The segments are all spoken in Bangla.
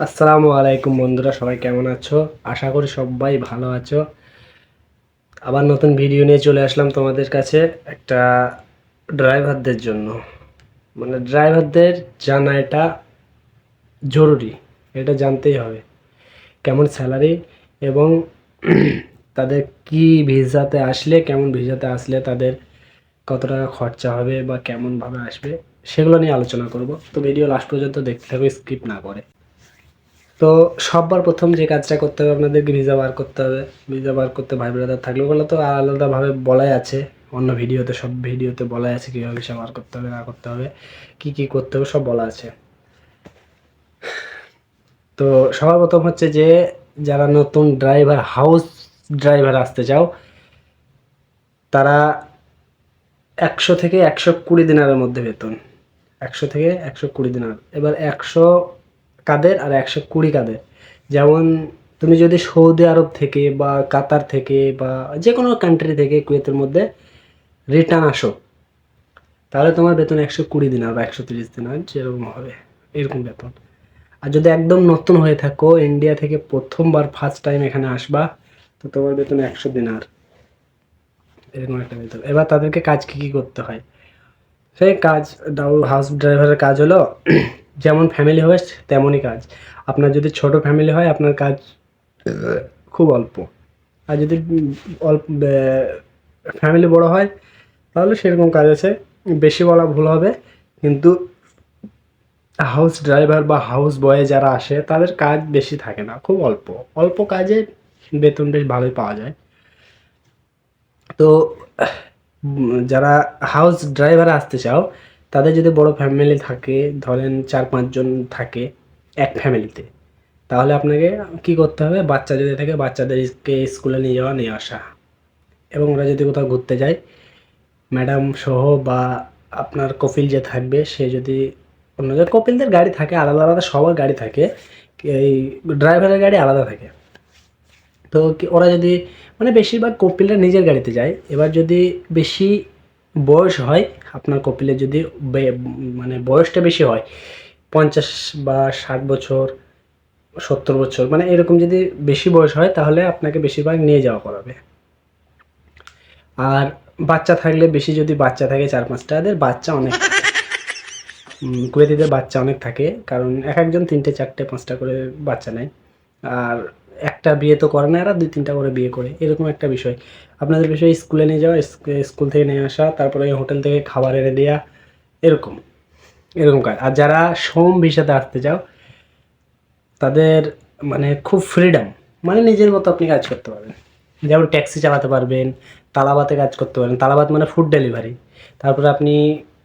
আসসালামু আলাইকুম বন্ধুরা, সবাই কেমন আছো? আশা করি সবাই ভালো আছো। আবার নতুন ভিডিও নিয়ে চলে আসলাম তোমাদের কাছে একটা ড্রাইভারদের জন্য। মানে ড্রাইভারদের জানা এটা জরুরি, এটা জানতেই হবে। কেমন স্যালারি এবং তাদের কি ভিসাতে আসলে, কেমন ভিসাতে আসলে তাদের কত টাকা খরচা হবে বা কেমনভাবে আসবে, সেগুলো নিয়ে আলোচনা করব। তো ভিডিও লাস্ট পর্যন্ত দেখতে থাকবে স্কিপ না করে। তো সববার প্রথম যে কাজটা করতে হবে, আপনাদেরকে ভিসা বার করতে হবে। ভিসা বার করতে ভাই ব্রাদার থাকলে ওগুলো তো আলাদাভাবে বলাই আছে। অন্য ভিডিওতে সব ভিডিওতে বলাই আছে কীভাবে ভিসা বার করতে হবে, না করতে হবে, কী কী করতে হবে, সব বলা আছে। তো সবার প্রথম হচ্ছে যে, যারা নতুন ড্রাইভার হাউস ড্রাইভার আসতে চাও, তারা একশো থেকে একশো কুড়ি দিনারের মধ্যে বেতন। একশো থেকে একশো কুড়ি দিনার। এবার একশো কাদের আর একশো কুড়ি কাদের? যেমন তুমি যদি সৌদি আরব থেকে বা কাতার থেকে বা যে কোনো কান্ট্রি থেকে কুয়েতের মধ্যে রিটার্ন আসো, তাহলে তোমার বেতন একশো কুড়ি দিন বা একশো তিরিশ দিন হয়, যেরকম হবে, এরকম বেতন। আর যদি একদম নতুন হয়ে থাকো ইন্ডিয়া থেকে প্রথমবার ফার্স্ট টাইম এখানে আসবা, তো তোমার বেতন একশো দিনার এরকম একটা বেতন। এবার তাদেরকে কাজ কী কী করতে হয়? সেই কাজ হাউস ড্রাইভারের কাজ হলো যেমন ফ্যামিলি হয় তেমনই কাজ। আপনার যদি ছোট ফ্যামিলি হয়, আপনার কাজ খুব অল্প। আর যদি অল্প ফ্যামিলি বড় হয়, তাহলে সেরকম কাজ আছে। বেশি বলা ভুল হবে, কিন্তু হাউস ড্রাইভার বা হাউস বয়ে যারা আসে, তাদের কাজ বেশি থাকে না, খুব অল্প। অল্প কাজে বেতন বেশ ভালোই পাওয়া যায়। তো যারা হাউস ড্রাইভার আসতে চাও তাদের যদি বড় ফ্যামিলি থাকে, ধরেন চার পাঁচজন থাকে, এক ফ্যামিলিতে তাহলে আপনাকে কি করতে হবে? বাচ্চা যদি থাকে বাচ্চাদেরকে স্কুলে নিয়ে যাওয়া, নিয়ে আসা। এবং ওরা যদি কোথাও ঘুরতে যায় ম্যাডাম সহ বা আপনার কপিল যে থাকবে, সে যদি অন্য জায়গায় কপিলদের গাড়ি থাকে, আলাদা আলাদা, সবার গাড়ি থাকে, এই ড্রাইভারের গাড়ি আলাদা থাকে। তো ওরা যদি মানে বেশিরভাগ কপিলরা নিজের গাড়িতে যায়, এবার যদি বেশি বয়স হয়, আপনার কপিলের যদি মানে বয়সটা বেশি হয়, পঞ্চাশ বা ষাট বছর, সত্তর বছর মানে এরকম যদি বেশি বয়স হয়, তাহলে আপনাকে বেশিরভাগ নিয়ে যাওয়া করাবে আর বাচ্চা থাকলে বেশি যদি বাচ্চা থাকে চার পাঁচটা এদের বাচ্চা অনেক কুয়েতিদের বাচ্চা অনেক থাকে, কারণ এক একজন তিনটে, চারটে, পাঁচটা করে বাচ্চা নেয়। আর একটা বিয়ে তো করে না এরা, দুই তিনটা করে বিয়ে করে, এরকম একটা বিষয়। আপনাদের বিষয় স্কুলে নিয়ে যাওয়া স্কুল থেকে নিয়ে আসা, তারপরে হোটেল থেকে খাবার এনে দেওয়া এরকম এরকম কাজ। আর যারা সোম ভিসাতে আসতে চাও, তাদের মানে খুব ফ্রিডম মানে নিজের মতো আপনি কাজ করতে পারবেন। যেমন ট্যাক্সি চালাতে পারবেন, তালাবাতে কাজ করতে পারবেন। তালাবাত মানে ফুড ডেলিভারি তারপরে আপনি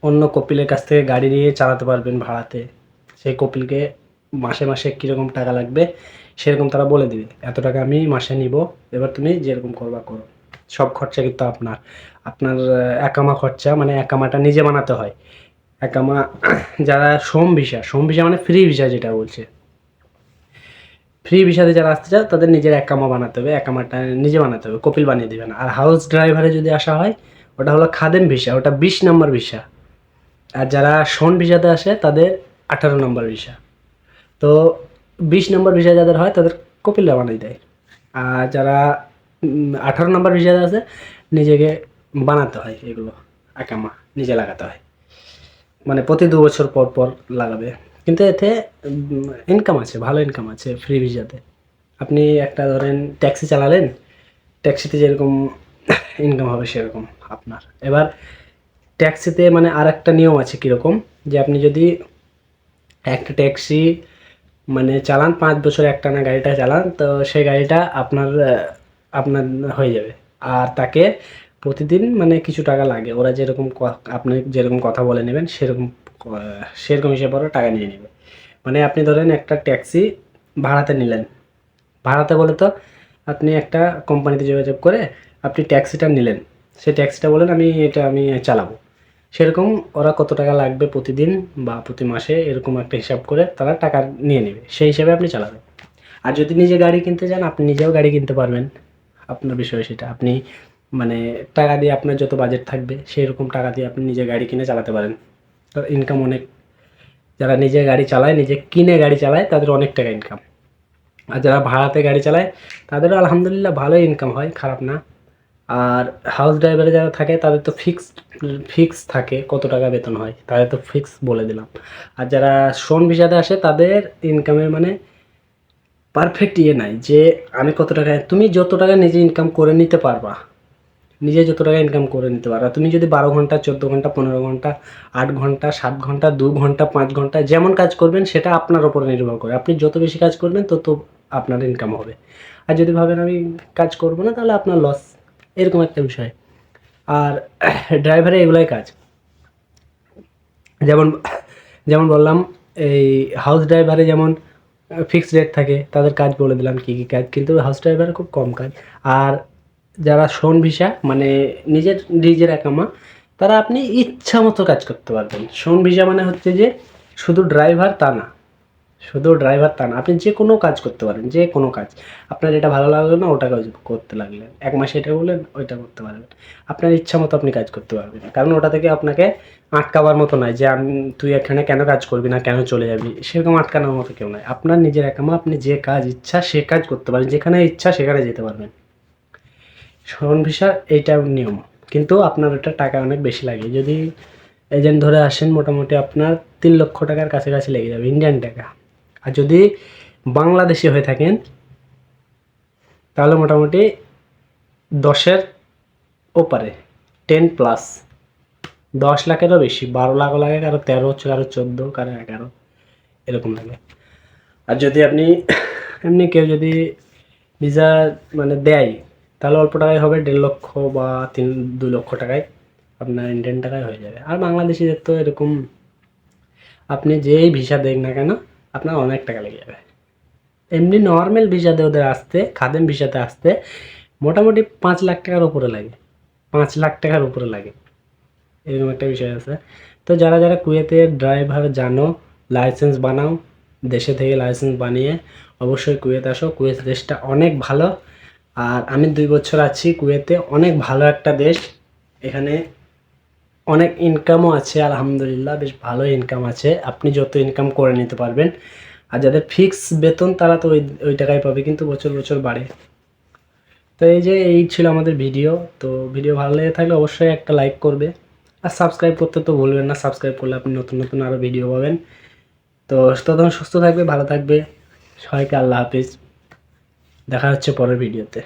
অন্য কপিলের কাছ থেকে গাড়ি নিয়ে চালাতে পারবেন ভাড়াতে। সেই কপিলকে মাসে মাসে কীরকম টাকা লাগবে সেরকম তারা বলে দিবে, এত টাকা আমি মাসে নিব, এবার তুমি যেরকম করবা করো। সব খরচা কিন্তু আপনার আপনার একামা খরচা মানে একামাটা নিজে বানাতে হয়। একামা, যারা সোম ভিসা সোম ভিসা মানে ফ্রি ভিসা যেটা বলছে। ফ্রি ভিসাতে যারা আসতে চায়, তাদের নিজের একামা বানাতে হবে, একামাটা নিজে বানাতে হবে, কপিল বানিয়ে দেবে না। আর হাউস ড্রাইভারে যদি আসা হয়, ওটা হলো খাদেম ভিসা, ওটা বিশ নম্বর ভিসা। আর যারা শোন ভিসাতে আসে, তাদের আঠারো নম্বর ভিসা। তো বিশ নম্বর ভিসা যাদের হয়, তাদের কপিলরা বানিয়ে দেয়। আর যারা আঠারো নম্বর ভিসাতে আছে, নিজেকে বানাতে হয় এগুলো, একামা, নিজে লাগাতে হয়। মানে প্রতি দু বছর পর পর লাগাবে। কিন্তু এতে ইনকাম আছে, ভালো ইনকাম আছে ফ্রি ভিসাতে। আপনি একটা ধরেন ট্যাক্সি চালালেন ট্যাক্সিতে যেরকম ইনকাম হবে সেরকম আপনার। এবার ট্যাক্সিতে মানে আর একটা নিয়ম আছে কীরকম, যে আপনি যদি একটা ট্যাক্সি মানে চালান, পাঁচ বছর একটানা গাড়িটা চালান, তো সেই গাড়িটা আপনার আপনার হয়ে যাবে। আর তাকে প্রতিদিন মানে কিছু টাকা লাগে। ওরা যেরকম আপনি যেরকম কথা বলে নেবেন, সেরকম সেরকম হিসেবে ওরা টাকা নিয়ে নেবে। মানে আপনি ধরেন একটা ট্যাক্সি ভাড়াতে নিলেন। ভাড়াতে বলে তো আপনি একটা কোম্পানিতে যোগাযোগ করে আপনি ট্যাক্সিটা নিলেন। সেই ট্যাক্সিটা বলেন, আমি এটা, আমি চালাবো। সেরকম ওরা কত টাকা লাগবে প্রতিদিন বা প্রতি মাসে এরকম একটা হিসাব করে তারা টাকা নিয়ে নেবে। সেই হিসাবে আপনি চালাবেন। আর যদি নিজে গাড়ি কিনতে চান আপনি নিজেও গাড়ি কিনতে পারবেন। আপনার বিষয় সেটা। আপনি মানে টাকা দিয়ে আপনার যত বাজেট থাকবে সেই রকম টাকা দিয়ে আপনি নিজে গাড়ি কিনে চালাতে পারেন। তো ইনকাম অনেক। যারা নিজে গাড়ি চালায়, নিজে কিনে গাড়ি চালায়, তাদের অনেক টাকা ইনকাম আর যারা ভাড়াতে গাড়ি চালায়, তাদেরও আলহামদুলিল্লাহ ভালোই ইনকাম হয়, খারাপ না। আর হাউস ড্রাইভারে যারা থাকে, তাদের তো ফিক্সড ফিক্স থাকে কত টাকা বেতন হয়, তাদের তো ফিক্স বলে দিলাম। আর যারা শোন ভিসাতে আসে, তাদের ইনকামের মানে পারফেক্ট ইয়ে নাই যে আমি কত টাকা, তুমি যত টাকা নিজে ইনকাম করে নিতে পারবা, নিজে যত টাকা ইনকাম করে নিতে পারবা। তুমি যদি বারো ঘণ্টা, চোদ্দ ঘণ্টা, পনেরো ঘণ্টা, আট ঘণ্টা, সাত ঘণ্টা, দু ঘণ্টা, পাঁচ ঘণ্টা যেমন কাজ করবেন, সেটা আপনার ওপরে নির্ভর করে। আপনি যত বেশি কাজ করবেন, তত আপনার ইনকাম হবে। আর যদি ভাবেন আমি কাজ করব না, তাহলে আপনার লস এরকম একটা বিষয়। আর ড্রাইভারে এগুলাই কাজ। যেমন যেমন বললাম, এই হাউস ড্রাইভারে যেমন ফিক্সড রেট থাকে, তাদের কাজ বলে দিলাম কী কী কাজ। কিন্তু হাউস ড্রাইভার খুব কম কাজ। আর যারা শোন ভিসা মানে নিজের নিজের একামা তারা আপনি ইচ্ছা মতো কাজ করতে পারবেন। শোন ভিসা মানে হচ্ছে যে, শুধু ড্রাইভার তা না। শুধু ড্রাইভার তা না, আপনি যে কোনো কাজ করতে পারেন যে কোনো কাজ। আপনার এটা ভালো লাগল না ওটা কাজ করতে লাগলেন। এক মাসে এটা বললেন, ওইটা করতে পারবেন। আপনার ইচ্ছা মতো আপনি কাজ করতে পারবেন। কারণ ওটা থেকে আপনাকে আটকাবার মতো নয় যে, আমি, তুই এখানে কেন কাজ করবি না, কেন চলে যাবি? সেরকম আটকানোর মতো কেউ নয় আপনার নিজের একামা, আপনি যে কাজ ইচ্ছা, সে কাজ করতে পারেন। যেখানে ইচ্ছা, সেখানে যেতে পারবেন। শরণ ভিসা এইটা নিয়ম। কিন্তু আপনার ওটা টাকা অনেক বেশি লাগে। যদি এজেন্ট ধরে আসেন, মোটামুটি আপনার তিন লক্ষ টাকার কাছাকাছি লেগে যাবে ইন্ডিয়ান টাকা। আর যদি বাংলাদেশি হয়ে থাকেন, তাহলে মোটামুটি দশের ওপারে টেন প্লাস দশ লাখেরও বেশি, বারো লাখও লাগে কারও তেরো কারও চোদ্দ, কারও এগারো, এরকম লাগে। আর যদি আপনি, এমনি কেউ যদি ভিসা মানে দেয়, তাহলে অল্প টাকায় হবে, দেড় লক্ষ বা তিন দু লক্ষ টাকায় আপনার ইন্ডিয়ান টাকায় হয়ে যাবে। আর বাংলাদেশিদের তো এরকম, আপনি যেই ভিসা দেন না কেন আপনার অনেক টাকা লেগে যাবে। এমনি নর্মাল ভিসাতে ওদের আসতে, খাদেম ভিসাতে আসতে মোটামুটি পাঁচ লাখ টাকার উপরে লাগে। পাঁচ লাখ টাকার উপরে লাগে। এরকম একটা বিষয় আছে। তো যারা যারা কুয়েতে ড্রাইভার জানো লাইসেন্স বানাও, দেশে থেকে লাইসেন্স বানিয়ে অবশ্যই কুয়েত আসো। কুয়েত দেশটা অনেক ভালো। আর আমি দুই বছর আছি কুয়েতে। অনেক ভালো একটা দেশ। এখানে অনেক ইনকামও আছে, আলহামদুলিল্লাহ, বেশ ভালো ইনকাম আছে। আপনি যত ইনকাম করে নিতে পারবেন। আর যাদের ফিক্স বেতন, তারা তো ওই ওই টাকায় পাবে, কিন্তু বছর বছর বাড়ে। তো এই যে, এই ছিল আমাদের ভিডিও তো ভিডিও ভালো লেগে থাকলে অবশ্যই একটা লাইক করবে। আর সাবস্ক্রাইব করতে তো ভুলবেন না সাবস্ক্রাইব করলে আপনি নতুন নতুন আরও ভিডিও পাবেন। তো ততক্ষণ সুস্থ থাকবে, ভালো থাকবে। সবাইকে আল্লাহ হাফিজ। দেখা হচ্ছে পরের ভিডিওতে